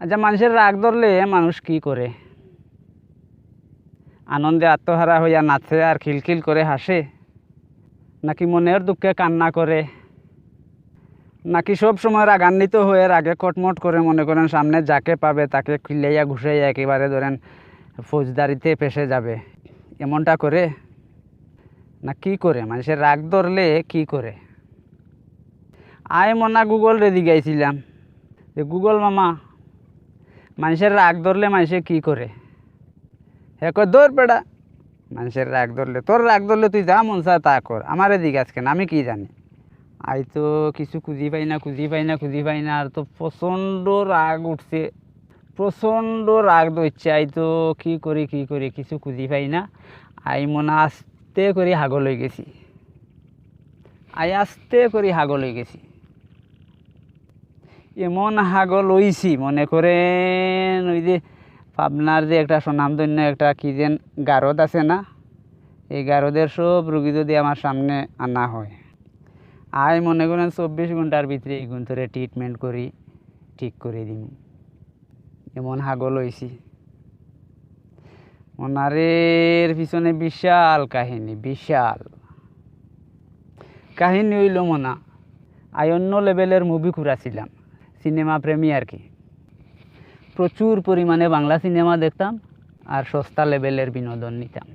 আচ্ছা মানুষের রাগ ধরলে মানুষ কি করে? আনন্দে আত্মহারা হইয়া নাচে আর খিলখিল করে হাসে? নাকি মনের দুঃখে কান্না করে? নাকি সব সময় রাগান্বিত হয়ে রাগে কটমট করে মনে করেন সামনে যাকে পাবে তাকে খিলাইয়া ঘুষাইয়া একেবারে ধরেন ফৌজদারিতে পেশে যাবে? এমনটা করে? না কি করে? মানুষের রাগ ধরলে কি করে? আয় মনা, গুগল রেদি গাইছিলাম যে, গুগল মামা মানুষের রাগ ধরলে মানুষে কি করে? হে কয় দৌড় পেড়া মানুষের রাগ ধরলে, তোর রাগ ধরলে তুই যা মন চা তা কর। আমারে দিক আজকে আমি কি জানি? আই তো কিছু খুঁজি পাই না, খুঁজি পাই না, খুঁজি পাই না, আর তো প্রচণ্ড রাগ উঠছে, প্রচণ্ড রাগ ধরছে। আই তো কি করি কি করি, কিছু খুঁজি পাই না। আই মনে আস্তে করে হাগল হয়ে গেছি। আই আস্তে করে হাগল হয়ে গেছি। এমন হাগল হইছি, মনে করেন ওই যে পাবনার যে একটা সুনামধন্য একটা কি যেন গারদ আছে না, এই গারদের সব রুগী যদি আমার সামনে আনা হয়। আয় মনে করেন চব্বিশ ঘণ্টার ভিতরে এই ধরে ট্রিটমেন্ট করি, ঠিক করে দিন এমন হাগল হইছি। ওনারের পিছনে বিশাল কাহিনী বিশাল। কাহিনী হইল মনা, আই অন্য লেভেলের মুভি ঘুরাছিলাম সিনেমা প্রেমী আর কি? প্রচুর পরিমাণে বাংলা সিনেমা দেখতাম আর সস্তা লেভেলের বিনোদন নিতাম।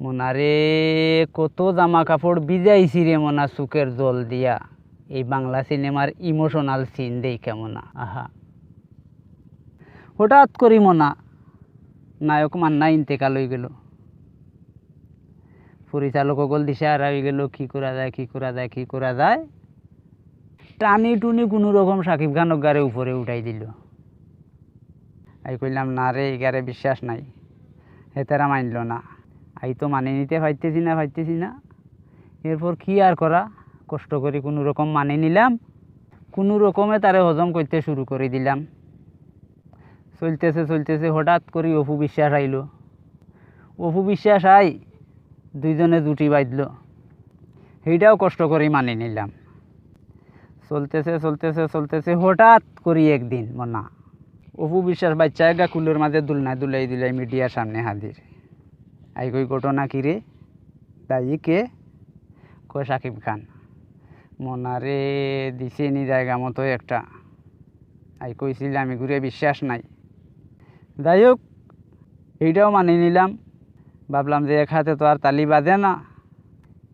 মোনারে, কত জামা কাপড় ভিজাইছি রে মোনা চুকের জল দিয়া। এই বাংলা সিনেমার ইমোশনাল সিন দেই কেমনা? আহা। হঠাৎ করি মনা, নায়ক মান্না ইন্তেকাল হয়ে গেল। পরিচালক সকল দিশে আর হয়ে গেল, কী করা যায়, কী করা যায়, কী করা যায়? টানি টুনি কোনো রকম সাকিব খান গারে উপরে উঠাই দিল। আই কইলাম, না রে, এগারে বিশ্বাস নাই। হেতারা মানল না। আই তো মানে নিতে পারতেছি না পারতেছি না। এরপর কি আর করা? কষ্ট করে কোনো রকম মানে নিলাম। কোনো রকমে তারে হজম করতে শুরু করে দিলাম। চলতেছে চলতেছে, হঠাৎ করে অপু বিশ্বাস আইল। অপু বিশ্বাস আই, দুইজনে জুটি বাঁধল। সেইটাও কষ্ট করে মানি নিলাম। চলতেছে চলতেছে চলতেছে, হঠাৎ করি একদিন, মনা। অপু বিশ্বাস বাচ্চা গা কুলের মাঝে দুলনায় দুলাই দুলাই মিডিয়ার সামনে হাজির। আই কই, ঘটনা কি রে? দায়ী কে কয়, সাকিব খান। মনারে দিছে নি জায়গা মতো একটা। আই কইছিল, আমি ঘুরে বিশ্বাস নাই। যাই হোক, এইটাও মানি নিলাম। ভাবলাম যে এক হাতে তো আর তালি বাজে না।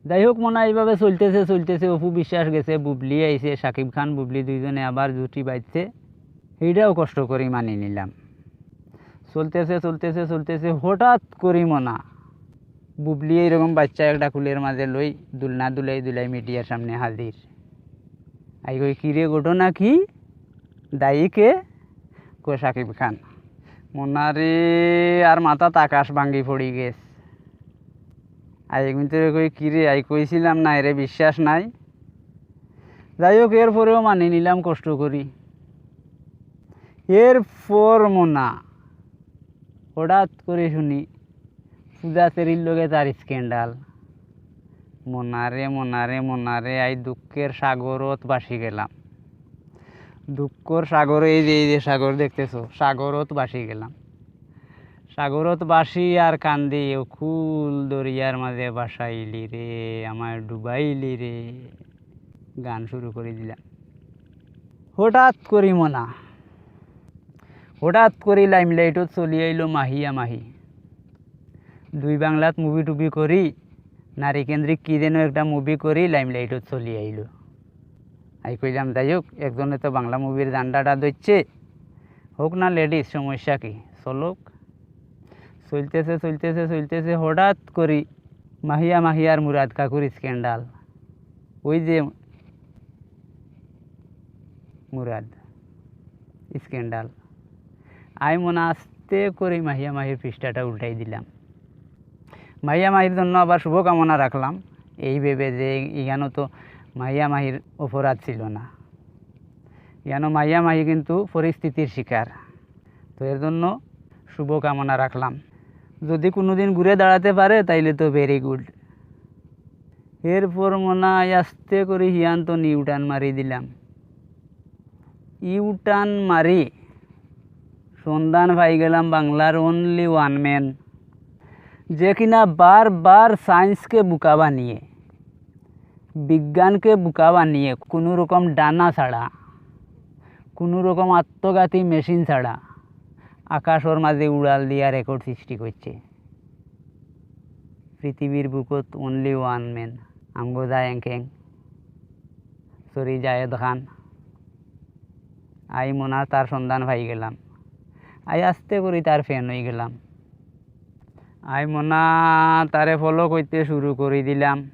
যাই হোক মনে হয় এইভাবে চলতেছে চলতেছে, অপু বিশ্বাস গেছে, বুবলি আইছে, সাকিব খান, বুবলি দুইজনে আবার জুটি বাজছে এইটাও কষ্ট করে মানি নিলাম। চলতেছে চলতেছে চলতেছে, হঠাৎ করি মনা, বুবলি এইরকম বাচ্চা একটা কুলের মাঝে লই দুলনা দুলাই দুলাই মিডিয়ার সামনে হাজির। আই কই, কিরে, ঘটনা কি? দায়ী কে? সাকিব খান। মনারে আর মাথা আকাশ ভাঙ্গি পড়ি গেছ। আই কিন্তু কই কিরে আই কইছিলাম না, এরে বিশ্বাস নাই। যাই হোক, এরপরেও মানি নিলাম, কষ্ট করি। এরপর মোনা, হঠাৎ করে শুনি পূজা চেরির লগে তার স্ক্যান্ডাল। মনারে মনারে মনারে আই দুঃখের সাগরত বাসি গেলাম। দুঃখর সাগরে, এই যে এই যে সাগর দেখতেছো, সাগরত বাসি গেলাম। সাগরত বাসি আর কান্দি খুল দরিয়ার মাঝে বাসাইলি রে আমার ডুবাইলি রে। গান শুরু করে দিলাম। হঠাৎ করি মনা, হঠাৎ করে লাইমলাইটত চলি আইলো মাহিয়া মাহি। দুই বাংলাত মুভি টুভি করি, নারী কেন্দ্রিক কী যেন একটা মুভি করি লাইমলাইটত চলি আইলো। আই কইলাম, যাই হোক, একজনে তো বাংলা মুভির জান্ডাটা ধরছে, হোক না লেডিস, সমস্যা কি? চলুক চলতেছে চলতেছে চলতেছে, হঠাৎ করি মাহিয়া মাহিয়ার মুরাদ কাকুর স্ক্যান্ডাল ওই যে মুরাদ স্ক্যান্ডাল আমি মনে আস্তে করে মাহিয়া মাহির পৃষ্ঠাটা উল্টাই দিলাম। মাহিয়া মাহির জন্য আবার শুভকামনা রাখলাম। এই ভেবে যে ইগানো তো মাহিয়া মাহির অপরাধ ছিল না। ইয়ানো মাহিয়া মাহি কিন্তু পরিস্থিতির শিকার। তো এর জন্য শুভকামনা রাখলাম। যদি কোনোদিন ঘুরে দাঁড়াতে পারে, তাইলে তো ভেরি গুড এরপর মনে হয় আস্তে করে হিয়ান তো নিউটান মারি দিলাম। ইউটান মারি, সন্ধান পাই গেলাম বাংলার অনলি ওয়ান ম্যান যে কিনা বারবার সায়েন্সকে বুকা বানিয়ে, বিজ্ঞানকে বুকা বানিয়ে, কোনো রকম ডানা ছাড়া, কোনো রকম আত্মঘাতী মেশিন ছাড়া আকাশর মাঝে উড়াল দিয়া রেকর্ড সৃষ্টি করছে। পৃথিবীর বুকত অনলি ওয়ান ম্যান আমগো যায় এঙ্কেং সরি জায়েদ খান। আই মনার তার সন্ধান পাই গেলাম। আই আস্তে করি তার ফ্যান হয়ে গেলাম। আই মনা তারে ফলো করতে শুরু করে দিলাম।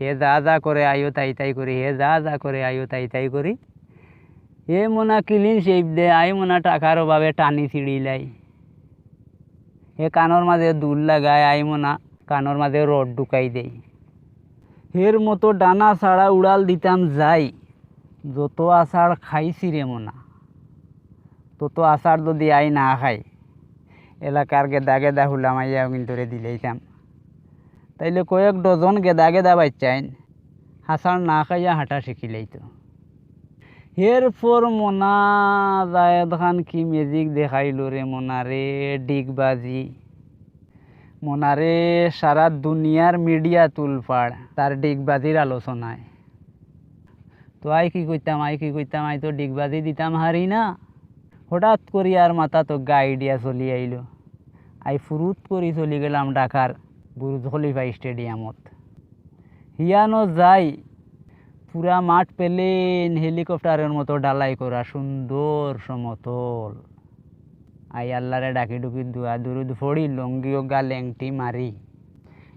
হে যা যা করে আইও তাই তাই করি, হে যা যা করে আইও তাই তাই করি। হে মোনা ক্লিন শেপ দে, আই মোনা টাকার অভাবে টানি ছিঁড়িলাই। হে কানর মাঝে দুল লাগায়, আই মোনা কানর মাঝে রড ঢুকাই দেই। হের মতো ডানা ছাড়া উড়াল দিতাম যাই, যত আষাঢ় খাইছি রে মনা। তত আষাঢ় যদি আই না খাই, এলাকার গেদা গেদা হুলামাইয়া কিন্তু রে দিলেইতাম। তাইলে কয়েক ডজন গেদা গেদা বাচ্চাইন হাসার না খাইয়া হাঁটা শিখিলেই তো এরপর মনা জায়দ খান কি মেজিক দেখাইলো রে মনারে ডিগবাজি মনারে সারা দুনিয়ার মিডিয়া তুলফাড় তার ডিগবাজির আলোচনায়। তো আই কি করতাম আই কি করতাম আই তো ডিগবাজি দিতাম হারি না। হঠাৎ করি আর মাথা তো গা আইডিয়া চলি আইলো। আই ফুরুত করি চলি গেলাম ঢাকার বুরুজ খলিফা স্টেডিয়ামত। হিয়ানো যাই পুরা মাঠ পেলেন হেলিকপ্টারের মতো ডালাই করা, সুন্দর সমতল। আই আল্লাহরে ডাকি ডুকি দুয়া দুরুদ ফড়ি, লঙ্গি গা লেংটি মারি।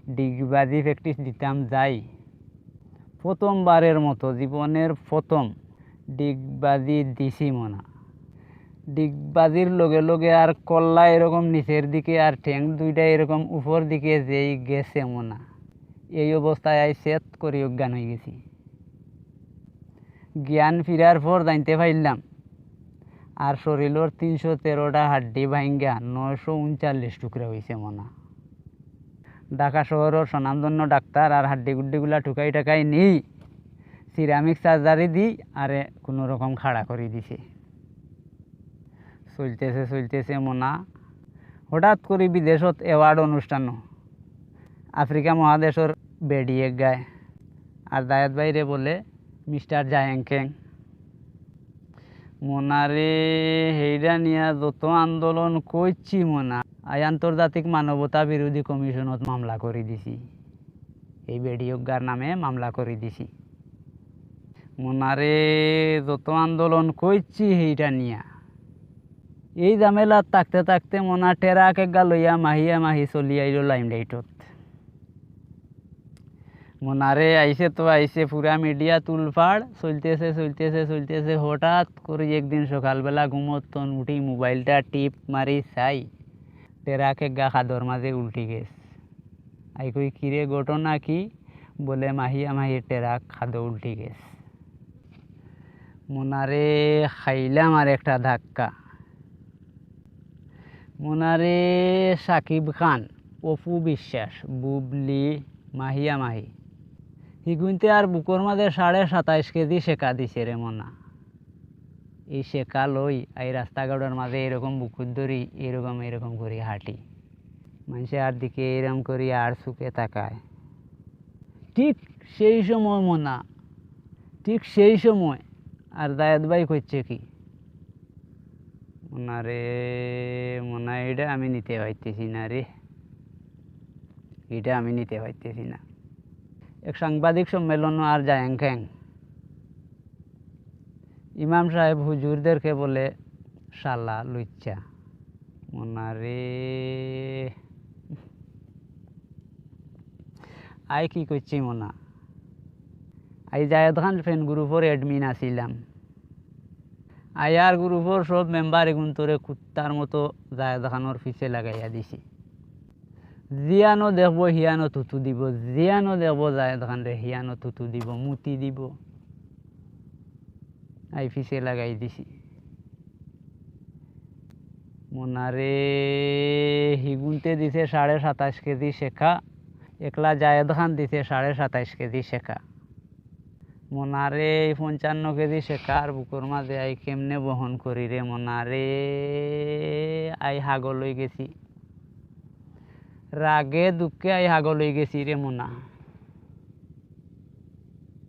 ডিগবাজি প্র্যাকটিস দিতাম যাই। প্রথমবারের মতো, জীবনের প্রথম ডিগবাজি দিছি মনা। ডিগবাজির লগে লগে আর কল্লা এরকম নিচের দিকে আর ঠ্যাং দুইটা এরকম উপর দিকে যেই গেছে মনা। এই অবস্থায় আই সেট করি অজ্ঞান হয়ে গেছি। জ্ঞান ফিরার পর জানতে পারলাম। আর শরীরের তিনশো তেরোটা হাড্ডি ভাঙ্গা নয়শো উনচাল্লিশ টুকরা হয়েছে মনা। ঢাকা শহরের স্বনামধন্য ডাক্তার আর হাড্ডি গুড্ডিগুলা ঠুকাই টাকাই নেই। সিরামিক সার্জারি দি আরে কোনো রকম খাড়া করে দিছে। চলতেছে চলতেছে মনা। হঠাৎ করে বিদেশত এওয়ার্ড অনুষ্ঠান। আফ্রিকা মহাদেশের বেডিয়ে গায়। আর দায়াত বাইরে বলে মিস্টার জায়াংকেং মনারে হেইডা নিয়া যত আন্দোলন করছি মনা, আই আন্তর্জাতিক মানবতা বিরোধী কমিশনত মামলা করে দিছি। এই বেডিয়জ্ঞার নামে মামলা করে দিছি। মনারে যত আন্দোলন করছি সেইটা নিয়া এই ঝামেলা থাকতে থাকতে মনা টেরাক একগা লইয়া মাহিয়া মাহি চলি আইল লাইমলাইটত। মনারে আইসে তো আইসে পুরা মিডিয়া তুলফাড়, চলতেছে চলতেছে চলতেছে। হঠাৎ করে একদিন সকালবেলা ঘুমতন উঠি মোবাইলটা টিপ মারি চাই টেরাক একগা খাদর মাঝে উল্টি গেছ। আই কই, কিরে, ঘটনা কি? বলে মাহিয়া মাহি, টেরাক খাদো উল্টি গেছ। মনারে খাইলাম আর একটা ধাক্কা। মনারে সাকিব খান, অপু বিশ্বাস, বুবলি, মাহিয়া মাহি। হিগুনতে আর বুকর মাঝে সাড়ে সাতাইশ কেজি শেখা দিছে রে মনা। এই শেখা লই এই রাস্তাঘাটের মাঝে এরকম বুকুর ধরি এরকম এরকম করি হাঁটি। মানুষে আর দিকে এরকম করি আর সুখে তাকায়। ঠিক সেই সময় মনা, ঠিক সেই সময়। আর দায়াত ভাই করছে কি? ওনারে মনে এটা আমি নিতে পারতেছি না রে। এটা আমি নিতে পারতেছি না। এক সাংবাদিক সম্মেলন আর জায়াং খ্যাং ইমাম সাহেব হুজুরদেরকে বলে, শালা লুচ্চা ওনারে আই কি করছি মনা? আই জায়দ খান ফ্রেন্ড গ্রুপের অ্যাডমিন আসিলাম। আয়ার গ্রুপের সব মেম্বার এগুন তোরে কুত্তার মতো জায়দ খানোর পিছে লাগাইয়া দিছি। জিয়ানো দেখব হিয়ানো থুতু দিব জিয়ানো দেখব জায়দ খান রে হিয়ানো থুতু দিব মুতি দিব আই পিছে লাগাই দিছি মোনারে হিগুনতে দিছে সাড়ে সাতাশ কেজি শেখা একলা জায়দ খান দিছে সাড়ে সাতাইশ কেজি শেখা মনারে পঞ্চান্ন কেজি শেখার বুকুর মাঝে আই কেমনে বহন করি রে মনারে আই হাগল হয়ে গেছি রাগে দুঃখে আই হাগল হয়ে গেছি রে মোনা।